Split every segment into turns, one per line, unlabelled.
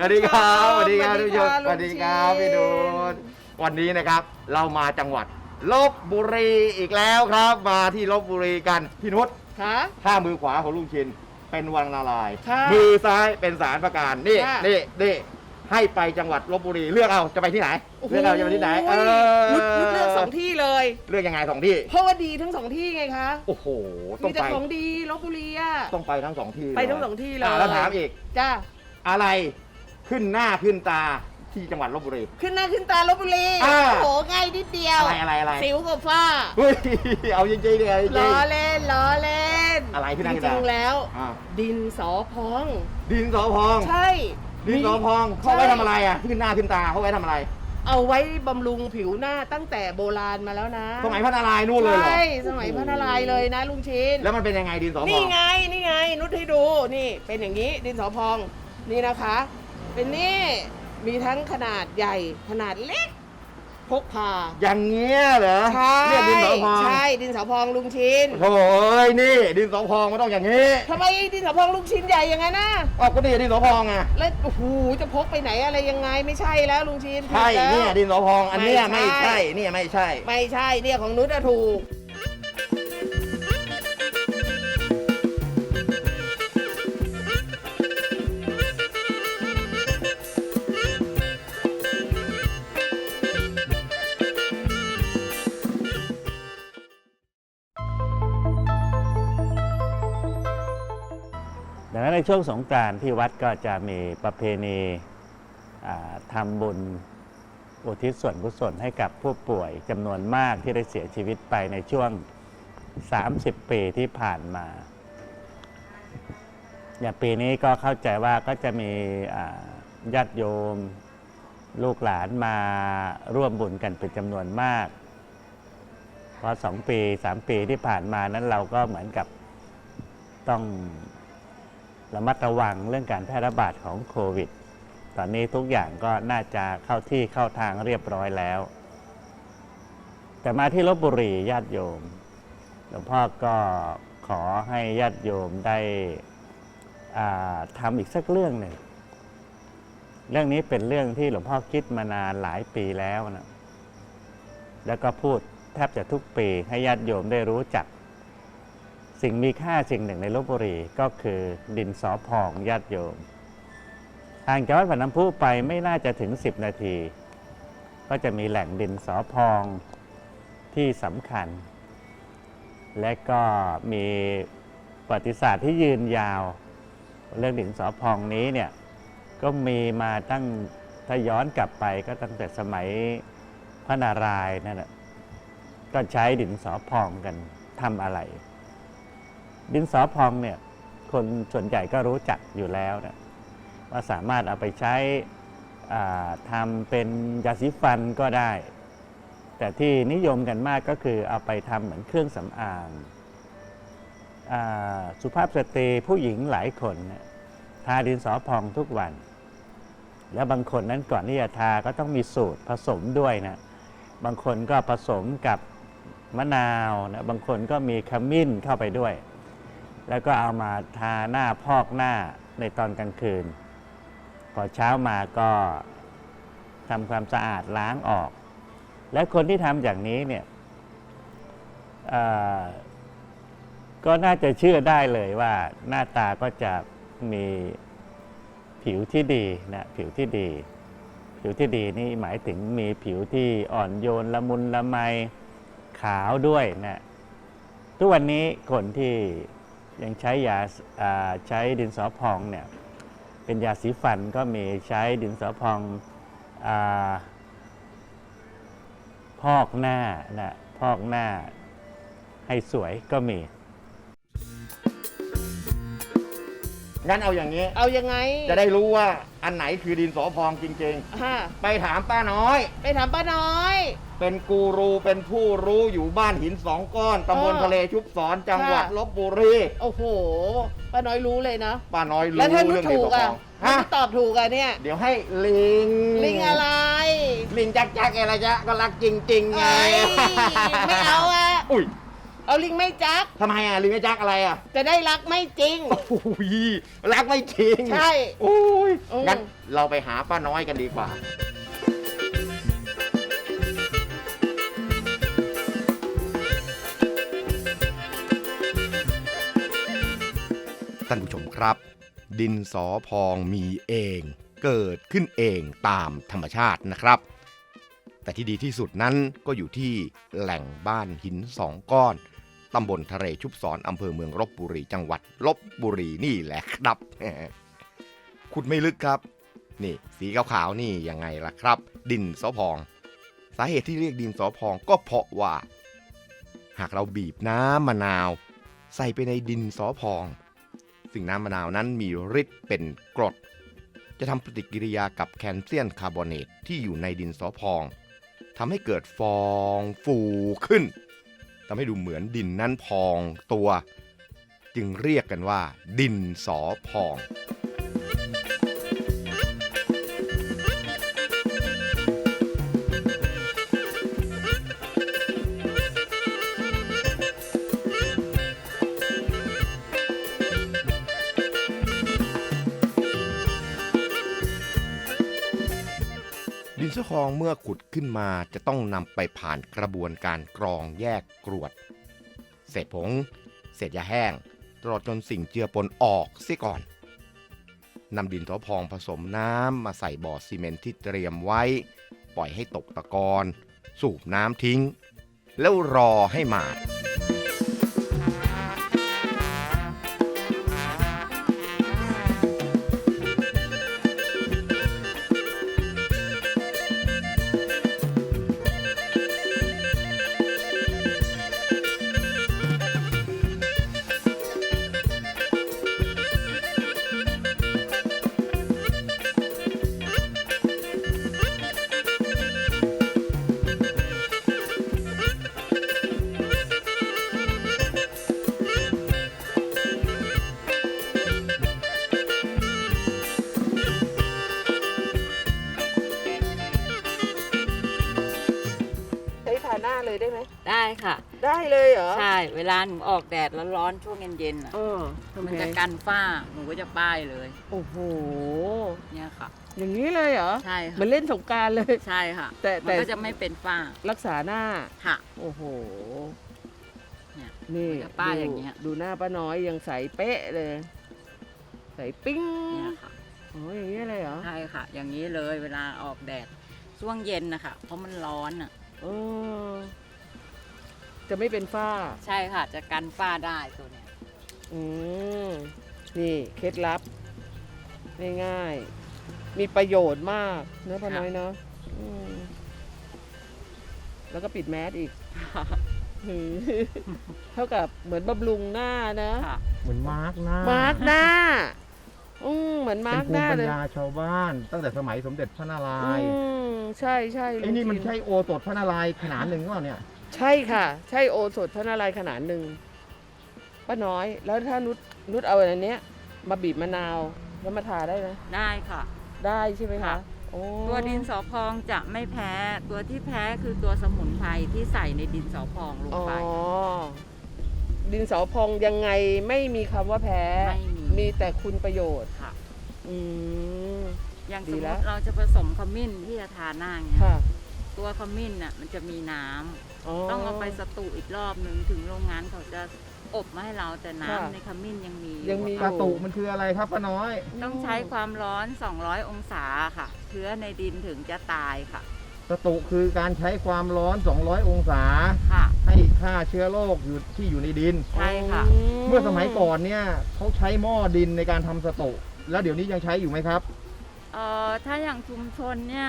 สวัสดีครับสวัสดีครับ
สวั
ทุ
ส
ก
ดี
ผู้ช
ค่ะ
มสวัสดีครับ
ลุงชิน
พี่ดูนวันนี้นะครับเรามาจังหวัดลบบุรีอีกแล้วครับ มาที่ลบบุรีกันพี่นุช
คะ
ถ้ามือขวาของลุงชินเป็นวังนาลายณ์
ค่ะ
มือซ้ายเป็นสารประการนี่
ค่ะ
นี่นี่ให้ไปจังหวัดลบบุรีเลือกเอาจะไปที่ไหน
โอ้โห
เลือกเอาจะไปที่ไหนเออ
นุชนุชเลือกสองที่เลย
เลือกยังไงสองที่
เพราะว่าดีทั้งสองที่ไงคะ
โอ้โหต้อ
มี
ง
แต่
ไป
ของดีลบบุรีอะ
ต้องไปทั้งสองที่
ไปทั้งสองที่เลยะ
แล้วถามอีก
จ้า
อะไร ขึ้นหน้าขึ้นตาที่จังหวัดลบบุรี
ขึ้นหน้าขึ้นตาลบบุรี
อ่า
โอ้โหง่ายนิดเดียว
อะไรอะไรอะไร
สิวกับฝ้า
เฮ้ยเอาจริงๆเลยจริ
ล้
ง
อเล่นล้อเล่น
อะไรขึ้นหน้าขึ้น
จ
ตา
ริงๆแล้ว
อ่า
ดินสอพอง
ดินสอพอง
ใช่
ดินสอพองเขาไว้ทำอะไรอะขึ้นหน้าขึ้นตาเขาไว้ทำอะไร
เอาไว้บำรุงผิวหน้าตั้งแต่โบราณมาแล้วนะ
สมัยพระนารายณ์นู่นเลยเหรอ
ใช่สมัยพระนารายณ์เลยนะลุงชิน
แล้วมันเป็นยังไงดินสอพ
นี่
อง
ไงนี่ไงนุชให้ดูนี่เป็นอย่างนี้ดินสอพองนี่นะคะ เป็นนี่มีทั้งขนาดใหญ่ขนาดเล็ก พกพา
อย่างเงี้ยเหรอ
ใช่
เรียกดินสอพอง
ใช่ดินสอพองลุงชิน
โถ่เอ้ยนี่ ดินสอพองมันต้องอย่างนี้
ทำไมดินสอพองลุงชินใหญ่ยังไงนะ
อ๋อก็นี่ดินสอพองไง
แล้วโอ้โหจะพกไปไหนอะไรยังไงไม่ใช่แล้วลุงชิน
ใช่
ผิดแล้ว
เนี่ยดินสอพองอันเนี้ย
ไม่
ไม่
ใช่
ใช่เนี่ยไม่ใช่
ไม่ใช่เนี่ยของนุชอะถูก
ช่วงสงกรานต์ที่วัดก็จะมีประเพณีทำบุญอุทิศส่วนกุศลให้กับผู้ป่วยจำนวนมากที่ได้เสียชีวิตไปในช่วง 30 ปีที่ผ่านมาอย่างปีนี้ก็เข้าใจว่าก็จะมีญาติโยมลูกหลานมาร่วมบุญกันเป็นจำนวนมาก เพราะสองปีสามปีที่ผ่านมานั้นเราก็เหมือนกับต้อง ระมัดระวังเรื่องการแพร่ระบาดของโควิด ตอนนี้ทุกอย่างก็น่าจะเข้าที่เข้าทางเรียบร้อยแล้ว แต่มาที่ลบบุรีญาติโยม หลวงพ่อก็ขอให้ญาติโยมได้ทำอีกสักเรื่องหนึ่ง เรื่องนี้เป็นเรื่องที่หลวงพ่อคิดมานานหลายปีแล้วนะ แล้วก็พูดแทบจะทุกปีให้ญาติโยมได้รู้จัก สิ่งมีค่าสิ่งหนึ่งในลบบุรีก็คือดินสอพองญาติโยมห่างจากวัดปาน้ำพุไปไม่น่าจะถึง 10 นาที ก็จะมีแหล่งดินสอพองที่สำคัญ และก็มีประวัติศาสตร์ที่ยืนยาว เรื่องดินสอพองนี้เนี่ยก็มีมาตั้งถ้าย้อนกลับไปก็ตั้งแต่สมัยพระนารายณ์นั่นแหละก็ใช้ดินสอพองกันทำอะไร ดินสอพองเนี่ยคนส่วนใหญ่ก็รู้จักอยู่แล้วนะว่าสามารถเอาไปใช้ทำเป็นยาสีฟันก็ได้ แต่ที่นิยมกันมากก็คือเอาไปทำเหมือนเครื่องสำอางอาสุภาพสตรีผู้หญิงหลายคนทาดินสอพองทุกวัน แล้วบางคนนั้นก่อนที่จะทาก็ต้องมีสูตรผสมด้วยนะบางคนก็ผสมกับมะนาวนะบางคนก็มีขมิ้นเข้าไปด้วย แล้วก็เอามาทาหน้าพอกหน้าในตอนกลางคืน พอเช้ามาก็ทำความสะอาดล้างออก และคนที่ทำอย่างนี้เนี่ยก็น่าจะเชื่อได้เลยว่าหน้าตาก็จะมีผิวที่ดีนะผิวที่ดี ผิวที่ดีนี่หมายถึงมีผิวที่อ่อนโยนละมุนละไมขาวด้วยนะทุกวันนี้คนที่ ยังใช้ยาใช้ดินสอพองเนี่ยเป็นยาสีฟันก็มีใช้ดินสอพองอพอกหน้านะพอกหน้าให้สวยก็มี
งั้นเอาอย่างนี้
เอายังไง
จะได้รู้ว่าอันไหนคือดินสอพองจริง
ฮะ
ๆไปถามป้าน้อย
ไปถามป้าน้อย
เป็นกูรูเป็นผู้รู้อยู่บ้านหินสองก้อนตำบล
เออ
ทะเลชุบสอนจังหวัด
ค่ะ
ลบบุรี
โอ้โหป้าน้อยรู้เลยนะ
ป้าน้อยรู้
แล้วถ้านุช
เรื่องดิ
ถู
นส
ก
อพ
อะ
อง
ถ้า
ฮะ
นุชตอบถูกอะเนี่ย
เดี๋ยวให้ลิง
ลิงอะไร
ลิงจักจักอะไรจ๊ะก็รักจริงๆไง
เอ้ยไม่เอาอะ
อุ้ย
เอาลิงไม่จัก
ทำไมอะลิงไม่จักอะไรอะ
จะได้รักไม่จริง
โอ้ยรักไม่จริง
ใช่
โอ้ย
อืม
งั้นเราไปหาป้าน้อยกันดีกว่า ท่านผู้ชมครับ ดินสอพองมีเอง เกิดขึ้นเองตามธรรมชาตินะครับ แต่ที่ดีที่สุดนั้นก็อยู่ที่แหล่งบ้านหินสองก้อน ตำบลทะเลชุบสอนอำเภอเมืองลบบุรีจังหวัดลบบุรีนี่แหละครับ ขุดไม่ลึกครับ นี่สีขาวๆนี่ยังไงล่ะครับ ดินสอพอง สาเหตุที่เรียกดินสอพองก็เพราะว่า หากเราบีบน้ำมะนาว ใส่ไปในดินสอพอง ซึ่งน้ำมะนาวนั้นมีฤทธิ์เป็นกรด จะทำปฏิกิริยากับแคลเซียมคาร์บอเนตที่อยู่ในดินสอพองทำให้เกิดฟองฟูขึ้น ทำให้ดูเหมือนดินนั้นพองตัว จึงเรียกกันว่า ดินสอพอง ดินสอพองเมื่อขุดขึ้นมาจะต้องนำไปผ่านกระบวนการกรองแยกกรวด เศษผง เศษยาแห้ง ตลอดจนสิ่งเจือปนออกเสียก่อนนำดินสอพองผสมน้ำมาใส่บ่อซีเมนต์ที่เตรียมไว้ ปล่อยให้ตกตะกอน สูบน้ำทิ้ง แล้วรอให้หมาด
วลาหนูออกแดดร้อนๆช่วงเย็นๆน่ะ
เออทำ
มัน
ไง
จะกันฝ้าหนูก็จะป้ายเลย
โอ้โห
เนี่ยค่ะ
อย่างนี้เลยเหรอ
ใช่
เหมือ
ค่ะ
นเล่นสงกรารเลย
ใช่ค่ะ
แต่
มัน
แต่
ก็จะไม่เป็นฝ้า
รักษาหน้า
ค่ะ
โอ้โห
เนี่ย
นี่
มันจะป้ายอย่างเงี้ย
ดูหน้าป้าน้อยยังใสเป๊ะเลย ใสปิ้ง
เนี่ยค่ะ
โอ้ยอย่างนี้เลยเหรอ
ใช่ค่ะ อย่างนี้เลยเวลาออกแดดช่วงเย็นนะคะเพราะมันร้อนอะ
เออ จะไม่เป็นฝ้า
ใช่ค่ะ จะกันฝ้าได้ตัวเนี้ย
อืมนี่เคล็ดลับ ง่ายๆ มีประโยชน์มากเนอะป้าน้อยเนาะอืมแล้วก็ปิดแมสอีกหือเท่ากับเหมือนบำรุงหน้านะ
ค่ะ
เหมือนมาร์กหน้า
มาร์กหน้า อืมเหมือนมา
เป็
ร์ก
น
ห
ภู
น้า
มิปัญ
เลย
ญาชาวบ้าน ตั้งแต่สมัยสมเด็จพระนารายณ์
อืมใช่ใช่
ไอ้นี่มัน
ลุง
ใช่โอสถพระนารายณ์ขนาดหนึ่งว่าเนี่ย
ใช่ค่ะ ใช่โอสถพระนารายณ์ขนาดหนึ่งป้าน้อยแล้วถ้านุชนุชเอาอันเนี้ย มาบีบมะนาวแล้วมาทาได้ไหม
ได้ค่ะ
ได้ใช่ไหมคะ
ค่ะ
โอ้
ตัวดินสอพองจะไม่แพ้ ตัวที่แพ้คือตัวสมุนไพรที่ใส่ในดินสอพองลง
อ๋อ
ไป
ดินสอพองยังไงไม่มีคำว่าแพ้
ไม่มี
มีแต่คุณประโยชน์
ค่ะ
อืม
อย่าง
ดี
สมม
แล้ว
ติเราจะผสมขมิ้นที่จะทาหน้าเงี้ย
ค่ะ
ตัวขมิ้นน่ะมันจะมีน้ำ
อ๋อ
ต้องเอาไปสตูอีกรอบหนึ่งถึงโรงงานเขาจะอบมาให้เราแต่น้ำ
ค่ะ
ในขมิ้นยังมีอ
ยังมี
กระตุมันคืออะไรครับป้าน้อย
ต้องใช้ความร้อน 200 องศาค่ะ เชื้อในดินถึงจะตายค่ะ
กระตุคือการใช้ความร้อน 200 องศา
ค่ะ
ให้ฆ่าเชื้อโรคอยู่ที่อยู่ในดิน
ใช่ค่ะ
เมื่อสมัยก่อนเนี่ยเขาใช้หม้อดินในการทำสตุแล้วเดี๋ยวนี้ยังใช้อยู่ไหมครับ
เอ่อถ้าอย่างชุมชนเนี่ย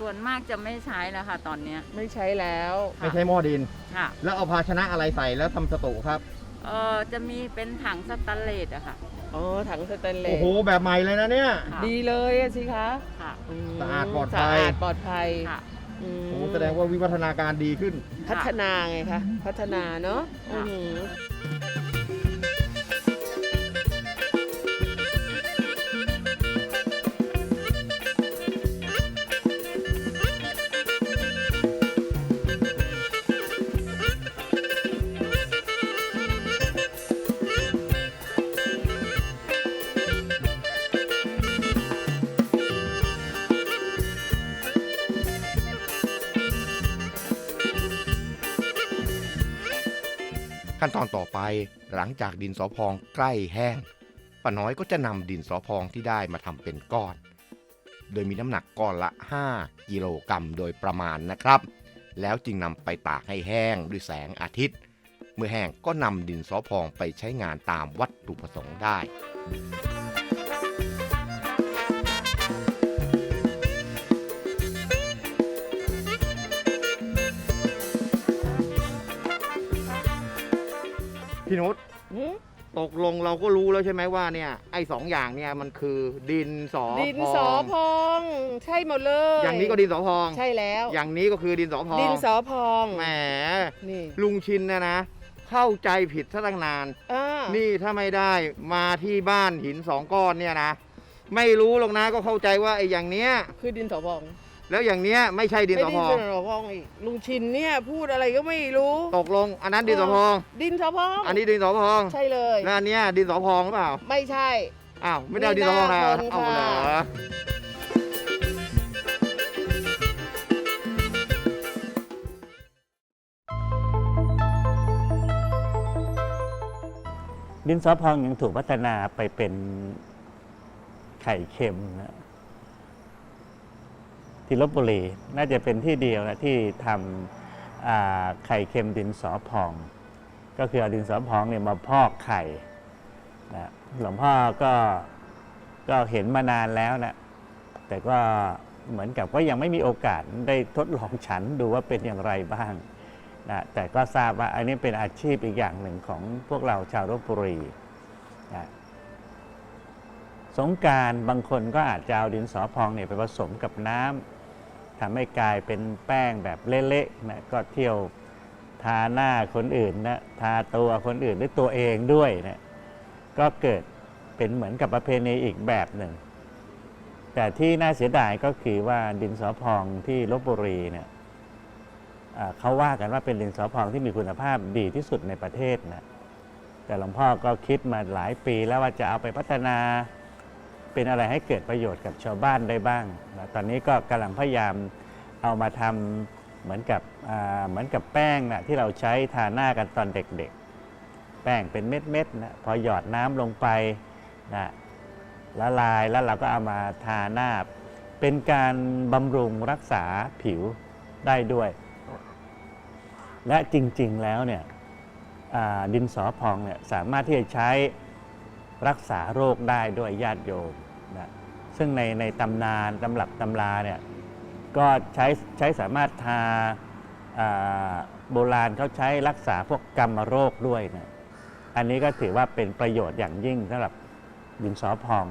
ส่วนมากจะไม่ใช้แล้วค่ะ ตอนเนี้ย
ไม่ใช้แล้ว
ค่ะ
ไม่ใช้หม้อดิน
ค่ะ
แล้วเอาภาชนะอะไรใส่แล้วทำสตุครับ
เอ่อจะมีเป็นถังสแตนเลสอะค่ะ
อ๋อ ถังสแตนเล
โอ้
ส
โหแบบใหม่เลยนะเนี่ย
ค่ะ
ดีเลยอะสิคะ
ค่ะ
ม
สะอาดปลอดภัย
สะอาดปลอดภัย
ค่ะ
อืม
โอ้โหแสดงว่าวิวัฒนาการดีขึ้น
พัฒนาไงคะ พัฒนาเนาะ
ค่ะ
อื้อ
ขั้นตอนต่อไปหลังจากดินสอพองใกล้แห้งป้าน้อยก็จะนำดินสอพองที่ได้มาทำเป็นก้อน โดยมีน้ำหนักก้อนละ 5 กิโลกรัมโดยประมาณนะครับ แล้วจึงนำไปตากให้แห้งด้วยแสงอาทิตย์ เมื่อแห้งก็นำดินสอพองไปใช้งานตามวัตถุประสงค์ได้
นุช
หืม
ตกลงเราก็รู้แล้วใช่ไหมว่าเนี่ยไอ้สองอย่างเนี่ยมันคือดินสอ
ดิน
พอง
สอพอง ใช่หมดเลย
อย่างนี้ก็ดินสอพอง
ใช่แล้ว
อย่างนี้ก็คือดินสอพอง
ดินสอพอง
แหม
นี่
ลุงชินนะนะ เข้าใจผิดซะตั้งนาน
อ่า
นี่ถ้าไม่ได้มาที่บ้านหินสองก้อนเนี่ยนะ ไม่รู้หรอกนะก็เข้าใจว่าไอ้อย่างเนี้ย
คือดินสอพอง
แล้วอย่างเนี้ยไม่ใช่ดิน
ไม่
สอ
ดิ
พ
น
อง
สอพองอีกลุงชินเนี่ยพูดอะไรก็ไม่รู้
ตกลง อันนั้นดินสอพอง
ดินสอพอง
อันนี้ดินสอพอง
ใช่เลย
แล้วอันเนี้ยดินสอพองหรือเปล่า
ไม่ใช่
อ้าวไม่ได้เอาดินสอพองนะ
มีหน้าคน
เอาเหรอ
ค่ะ
ดินสอพองยังถูกพัฒนาไปเป็นไข่เค็มนะ ที่ลบบุรีน่าจะเป็นที่เดียวนะที่ทำไข่เค็มดินสอพอง ก็คือเอาดินสอพองเนี่ยมาพอกไข่นะหลวงพ่อก็ก็เห็นมานานแล้วนะแต่ก็เหมือนกับว่ายังไม่มีโอกาสได้ทดลองฉันดูว่าเป็นอย่างไรบ้างนะแต่ก็ทราบว่าอันนี้เป็นอาชีพอีกอย่างหนึ่งของพวกเราชาวลบบุรีนะสงการบางคนก็อาจจะเอาดินสอพองเนี่ยไปผสมกับน้ำ ทำให้กลายเป็นแป้งแบบเละๆนะก็เที่ยวทาหน้าคนอื่นนะทาตัวคนอื่นหรือตัวเองด้วยนะก็เกิดเป็นเหมือนกับประเพณีอีกแบบหนึ่ง แต่ที่น่าเสียดายก็คือว่าดินสอพองที่ลบบุรีเนี่ยเขาว่ากันว่าเป็นดินสอพองที่มีคุณภาพดีที่สุดในประเทศนะแต่หลวงพ่อก็คิดมาหลายปีแล้วว่าจะเอาไปพัฒนา เป็นอะไรให้เกิดประโยชน์กับชาวบ้านได้บ้าง ตอนนี้ก็กำลังพยายามเอามาทำเหมือนกับเหมือนกับแป้งนะที่เราใช้ทาหน้ากันตอนเด็กๆ แป้งเป็นเม็ดๆนะพอหยอดน้ำลงไปนะละลายแล้วเราก็เอามาทาหน้า เป็นการบำรุงรักษาผิวได้ด้วย และจริงๆแล้วเนี่ยดินสอพองเนี่ยสามารถที่จะใช้รักษาโรคได้ด้วยญาติโยม ซึ่งในในตำนานตำรับตำราเนี่ยก็ใช้ใช้สามารถทาโบราณเขาใช้รักษาพวกกรรมโรคด้วยนะอันนี้ก็ถือว่าเป็นประโยชน์อย่างยิ่งสำหรับดินสอพอง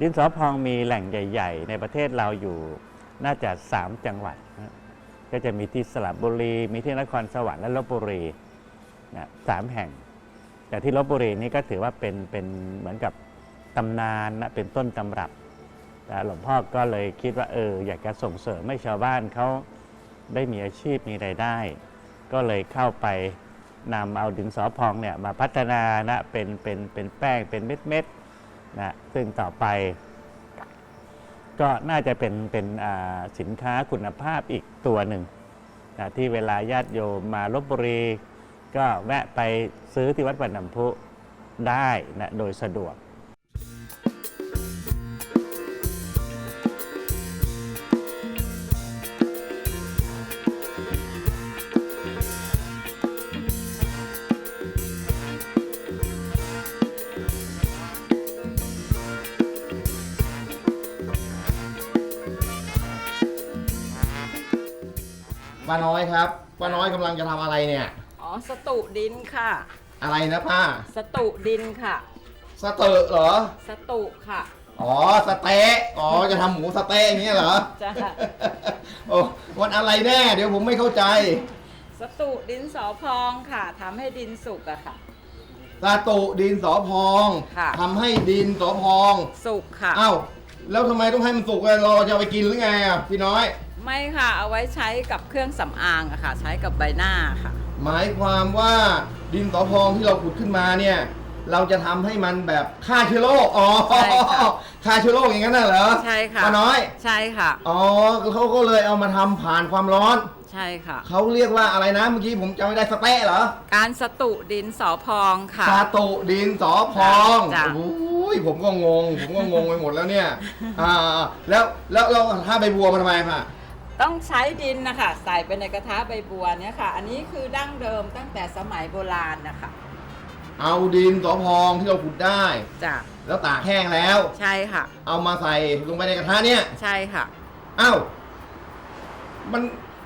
ดินสอพองมีแหล่งใหญ่ ๆ ในประเทศเราอยู่น่าจะ 3 จังหวัดนะก็จะมีที่สระบุรี มีที่นครสวรรค์และลบบุรีนะสามแห่ง แต่ที่ลบบุรีนี่ก็ถือว่าเป็นเป็นเหมือนกับตำนานนะเป็นต้นตำรับ แต่หลวงพ่อก็เลยคิดว่าเอออยากจะส่งเสริมให้ชาวบ้านเขาได้มีอาชีพมีไรายได้ ก็เลยเข้าไปนำเอาดินสอพองเนี่ยมาพัฒนานะเป็นเป็นเป็นแป้งเป็นเม็ดเม็ดๆนะซึ่งต่อไป ก็น่าจะเป็นเป็นอ่าสินค้าคุณภาพอีกตัวหนึ่งนะที่เวลาญาติโยมมาลบบุรี ก็แวะไปซื้อที่วัดปันน้ำพุได้นะโดยสะดวก
ป้าน้อยครับป้าน้อยกำลังจะทำอะไรเนี่ย
อ๋อสตุดินค่ะ
อะไรนะป้า
สตุดินค่ะ
สเตอร์เหรอ
สตุค่ะ
อ๋อสเต๊ะอ๋อจะทำหมูสเต๊ะอย่างเงี้ยเหรอ
จ้ะ
โอ้วันอะไรแน่เดี๋ยวผมไม่เข้าใจ
สตุดินสอพองค่ะทำให้ดินสุกอะค่ะ
ตาตุดินสอพอง
ค่ะ
ทำให้ดินสอพอง
สุกค่ะ
อ้าวแล้วทำไมต้องให้มันสุกอะเราจะเอาไปกินหรือไงอะพี่น้อย
ไม่ค่ะ เอาไว้ใช้กับเครื่องสำอางอะค่ะ ใช้กับใบหน้าค่ะ
หมายความว่าดินสอพองที่เราขุดขึ้นมาเนี่ย เราจะทำให้มันแบบฆ่าเชื้อโรคอ๋อ
ใช่ค่ะ
ฆ่าเชื้อโรคอย่างนั้นน่ะเหรอ
ใช่ค่ะ
ป้าน้อย
ใช่ค่ะ
อ๋อเขาก็เลยเอามาทำผ่านความร้อน
ใช่ค่ะ
เขาเรียกว่าอะไรนะเมื่อกี้ผมจำไม่ได้สเต๊ะเหรอ
การสตุดินสอพองค่ะ
ซาตุดินสอพอง
จ้ะ
โอ้ยผมก็งง ผมก็งงไปหมดแล้วเนี่ย อ่าแล้วแล้วเราถ้าใบบัวมาทำไมป่ะ
ต้องใช้ดินนะคะ ใส่ไปในกระทะใบบัวเนี่ยค่ะ อันนี้คือดั้งเดิมตั้งแต่สมัยโบราณนะคะ
เอาดินสอพองที่เราขุดได้
จ้ะ
แล้วตากแห้งแล้ว
ใช่ค่ะ
เอามาใส่ลงไปในกระทะเนี่ย
ใช่ค่ะ
อ้าวมัน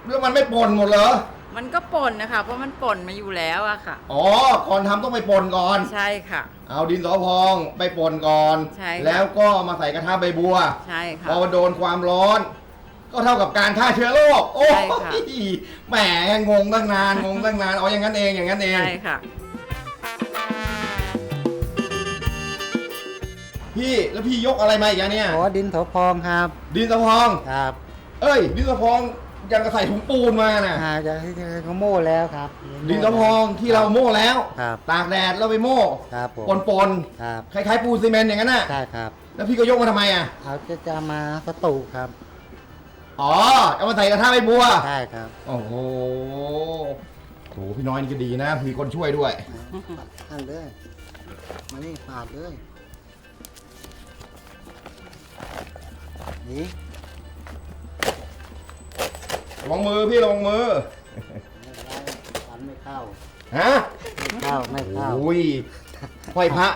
แล้วมันไม่ป่นหมดเหรอ
มันก็ป่นนะคะ เพราะมันป่นมาอยู่แล้วอะค่ะ
อ๋อก่อนทำต้องไปป่นก่อน
ใช่ค่ะ
เอาดินสอพองไปป่นก่อน
ใช่ค่ะ
แล้วก็มาใส่กระทะใบบัว
ใช่ค่ะ
พอโดนความร้อน ก็เท่ากับการฆ่าเชื้อโรคโอ้
ใช่ค่ะ
ยแหมงงตั้งนานงงตั้งนานอ๋ออย่างนั้นเองอย่างนั้นเอง
ใช่ค่ะ
พี่แล้วพี่ยกอะไรมาอีกอะเนี่ย
อ๋อดินเถาพองครับ
ดินสะพอง
ครับ
เอ้ย ดินสะพองยังกระใส่ถุงปูนมาน่ะ
อาจะให้เขาโม่แล้วครับ
ดินสะพองที่เราโม่แล้ว
ครับ
ตากแดดแล้วไปโม่
ครับผม
ปนปน
ครับ
ๆคล้ายๆปูนซีเมนต์อย่างนั้นน่ะ
ใช่ครับ
แล้วพี่ก็ยกมาทำไมอะ
เอาจะจะมาสตูครับ
อ๋อเอามาใส่กระทะใบบัว
ใช่ครับ
โอ้โหโหพี่น้อยนี่ก็ดีนะ มีคนช่วยด้วย
นั่นเลย มานี่ปาดเลยนี่
ระวังมือพี่ระวังมือ
ฟันไม่เข้า
ฮะ
ไม่เข้า ไม่เข้า
โอ้ยห้อยพระ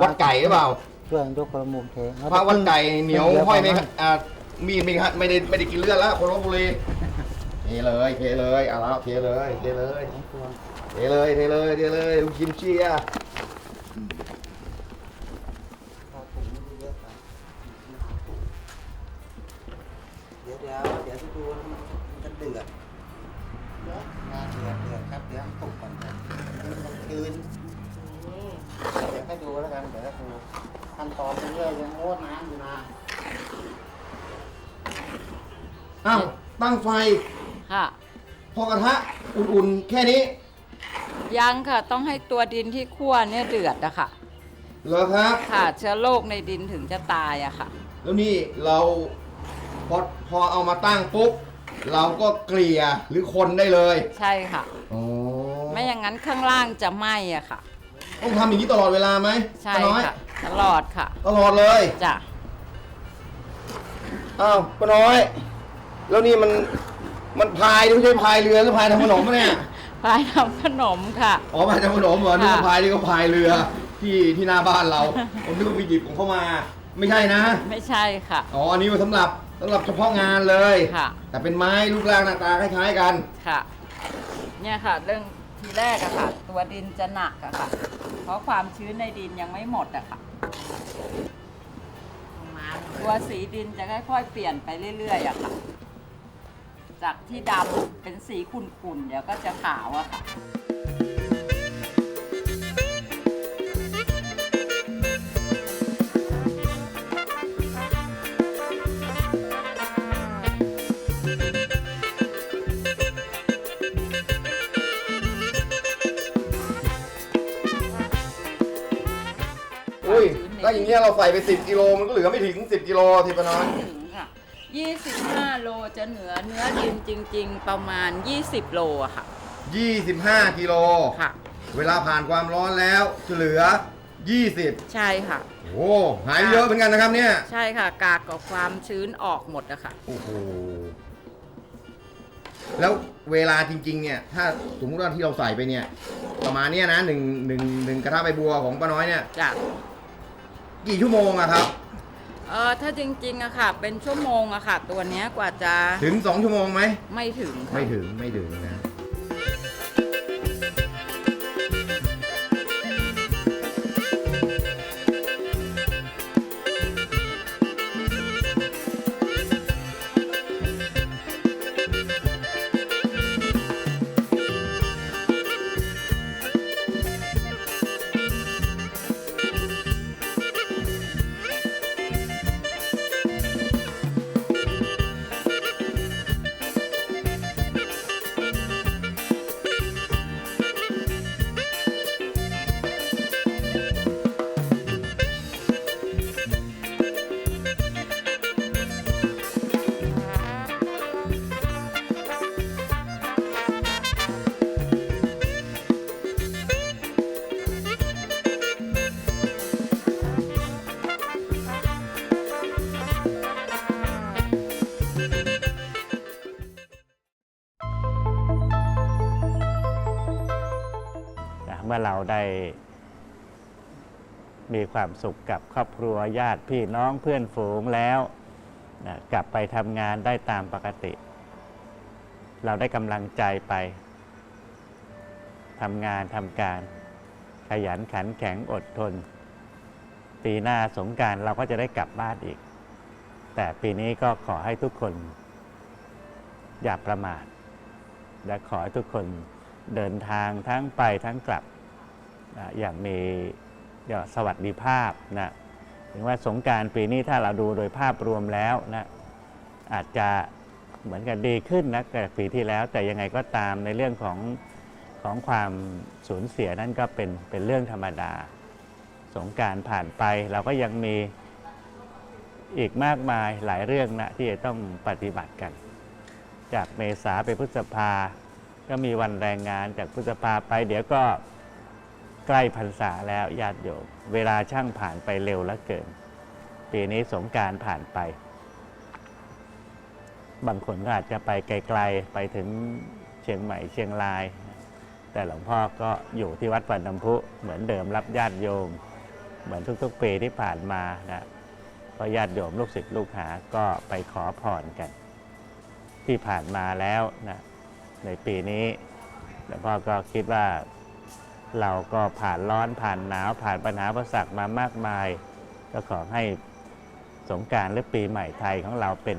วัดไก่หรือเปล่า
เครื่องยกกระมุมเทง
พระวัดไก่เหนียว
ดี๋
ห้อยไหม
ก่
ครับอ่า มีดไหมครับไม่ได้ไม่ได้กินเลือดแล้วคนลบบุรีเทเลยเทเลยเอาล้วเทเลยเทเลยเทเลยเทเลยเทเลยลูกชิ้นเชีย
เอะเดี๋ยวเดี๋ยวเดี๋ยวจะดูว่ามันจะเดือดงานเดือดเดือดครับเดี๋ยวให้ตกก่อนครับเดี๋ยวมันคืนเดี๋ยวให้ดูแล้วกันเดี๋ยวให้ดูขั้นตอนไปเรื่อยยังโอ้น้ำอยู่นะ
อ้าวตั้งไฟ
ค่ะ
พอกระทะอุ่นๆ แค่นี้
ยังค่ะ ต้องให้ตัวดินที่คั่วเนี่ยเดือดอะค่ะ
เหรอครับ
ค่ะ เชื้อโรคในดินถึงจะตายอะค่ะ
แล้วนี่เราพอพอเอามาตั้งปุ๊บ เราก็เกลี่ยหรือคนได้เลย
ใช่ค่ะ
อ๋อ
ไม่อย่างนั้นข้างล่างจะไหม้อะค่ะ
ต้องทำอย่างนี้ตลอดเวลาไหม
ใช่
ป้าน้อย
ค่ะ ตลอดค่ะ
ตลอดเลย
จ้ะ
อ้าวป้าน้อย แล้วนี่มันมันพายนี่ไม่ใช่พายเรือหรือพายทำขนมปะเนี่ย
พายทำขนมค่ะ
อ๋อพายทำขนมเหรอนึกว่า
ค่ะ
พายนี่ก็พายเรือที่ที่หน้าบ้านเรา ผมนึกว่าไปหยิบของเข้ามา ไม่ใช่นะ
ไม่ใช่ค่ะ
อ๋ออันนี้มันสำหรับสำหรับเฉพาะงานเลย
ค่ะ
แต่เป็นไม้รูปร่างหน้าตาคล้ายๆกัน
ค่ะ เนี่ยค่ะ เรื่องทีแรกอะค่ะ ตัวดินจะหนักอะค่ะ เพราะความชื้นในดินยังไม่หมดอะค่ะตัวสีดินจะค่อยๆเปลี่ยนไปเรื่อยๆอะค่ะ จากที่ดำเป็นสีขุ่นๆ เดี๋ยวก็จะขาวอะค่ะ
อุ้ย ถ้าอย่างเงี้ยเราใส่ไป 10กิโลมันก็เหลือไม่ถึง 10กิโลทีปะน้อย
ถึงค่ะ 25 โลจะเหนือเนื้อดินจริง ๆ ประมาณ 20 โลอะค่ะ
25กิโล
ค่ะ
เวลาผ่านความร้อนแล้วจะเหลือ 20
ใช่ค่ะ
โอ้หายเยอะเหมือนกันนะครับเนี่ย
ใช่ค่ะ กากกับความชื้นออกหมดอะค่ะ
โอ้โห แล้วเวลาจริง ๆ เนี่ย ถ้าสมมติว่าที่เราใส่ไปเนี่ย ประมาณเนี้ยนะหนึ่งหนึ่งหนึ่งกระทะใบบัวของป้าน้อยเนี่ย
จ้ะ
กี่ชั่วโมงอะครับ
เออถ้าจริงๆอะค่ะ เป็นชั่วโมงอะค่ะ ตัวเนี้ยกว่าจะ
ถึง 2 ชั่วโมงไหม
ไม่ถึงค่ะ
ไม่ถึงไม่ถึงนะ
เมื่อเราได้มีความสุขกับครอบครัวญาติพี่น้องเพื่อนฝูงแล้วนะกลับไปทำงานได้ตามปกติ เราได้กำลังใจไปทำงานทำการ ขยันขันแข็งอดทน ปีหน้าสงการเราก็จะได้กลับบ้านอีก แต่ปีนี้ก็ขอให้ทุกคน อย่าประมาท และขอให้ทุกคนเดินทางทั้งไปทั้งกลับ นะอย่างมีสวัสดิภาพนะถึงว่าสงการปีนี้ถ้าเราดูโดยภาพรวมแล้วนะอาจจะเหมือนกันดีขึ้นนะกับปีที่แล้ว แต่ยังไงก็ตามในเรื่องของของความสูญเสียนั่นก็เป็นเป็นเรื่องธรรมดา สงการผ่านไปเราก็ยังมีอีกมากมายหลายเรื่องนะที่จะต้องปฏิบัติกัน จากเมษาไปพฤษภา ก็มีวันแรงงานจากพฤษภาไปเดี๋ยวก็ ใกล้พรรษาแล้วญาติโยมเวลาช่างผ่านไปเร็วเหลือเกิน ปีนี้สงการผ่านไป บางคนก็อาจจะไปไกลๆ ไปถึงเชียงใหม่เชียงราย แต่หลวงพ่อก็อยู่ที่วัดปันน้ำพุเหมือนเดิมรับญาติโยม เหมือนทุกๆปีที่ผ่านมานะเพราะญาติโยมลูกศิษย์ลูกหาก็ไปขอพรกัน ที่ผ่านมาแล้วนะในปีนี้หลวงพ่อก็คิดว่า เราก็ผ่านร้อนผ่านหนาวผ่านปัญหาประสักมามากมาย ก็ขอให้สงการหรือปีใหม่ไทยของเราเป็น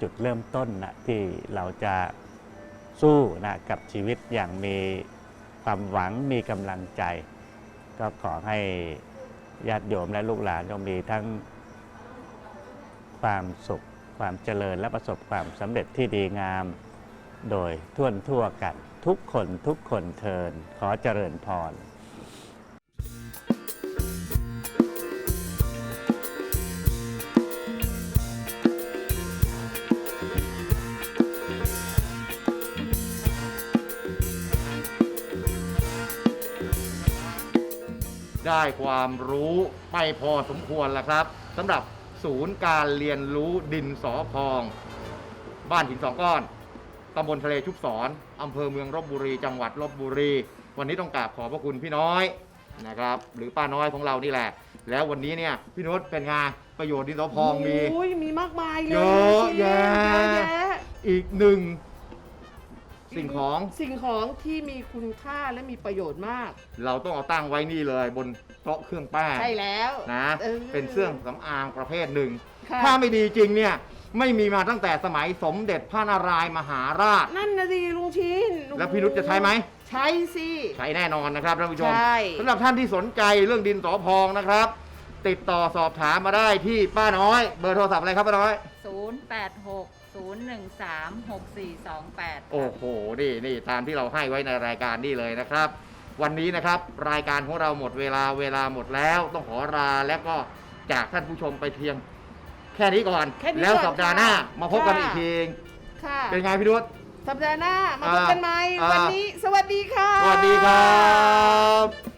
จุดเริ่มต้นนะที่เราจะสู้นะกับชีวิตอย่างมีความหวังมีกำลังใจ ก็ขอให้ญาติโยมและลูกหลานจงมีทั้งความสุขความเจริญและประสบความสำเร็จที่ดีงามโดยทั่วทั่วกัน ทุกคนทุกคนเทินขอเจริญพร
ได้ความรู้ไปพอสมควรแล้วครับสำหรับศูนย์การเรียนรู้ดินสอพอง บ้านหินสองก้อน ตำบลทะเลชุบสอนอำเภอเมืองลบบุรี จังหวัดลบบุรี วันนี้ต้องกราบขอบพระคุณพี่น้อยนะครับ หรือป้าน้อยของเรานี่แหละ แล้ววันนี้เนี่ยพี่นุชเป็นไงประโยชน์ดินสอพองมี
โอ้ยมีมากมายเลย
เยอะแยะ
เยอะแยะ
อีกหนึ่งสิ่งของ
สิ่งของที่มีคุณค่าและมีประโยชน์มาก
เราต้องเอาตั้งไว้นี่เลยบนโต๊ะเครื่องแป้ง
ใช่แล้ว
นะ
ออ
เป็นเครื่องสำอางประเภทหนึ่ง
ค่ะ
ถ้าไม่ดีจริงเนี่ย ไม่มีมาตั้งแต่สมัยสมเด็จพระนารายณ์มหาราช
นั่นนะสิลุงชิน
แล้วพี่นุชจะใช้ไหม
ใช้สิ
ใช้แน่นอนนะครับท่านผู้ชม
ใช่
สำหรับท่านที่สนใจเรื่องดินสอพองนะครับ ติดต่อสอบถามมาได้ที่ป้าน้อย เบอร์โทรศัพท์อะไรครับป้าน้อย
0860136428
โอ้โห นี่นี่ตามที่เราให้ไว้ในรายการนี่เลยนะครับ วันนี้นะครับรายการของเราหมดเวลาเวลาหมดแล้ว ต้องขอลาและก็จากท่านผู้ชมไปเพียง แค่นี้ก่อน
แค่นี้
แล้ว
ก่อน
สัปดาห์หน้า
ค่ะ
มาพบกัน
ค่ะ
อีกที
ค่ะ
เป็นไงพี่ดุษ
สัปดาห์หน้ามาพบ
อ่า
กันใหม่
อ่า
วันนี้ สวัสดีค่ะ
สวัสดีครับ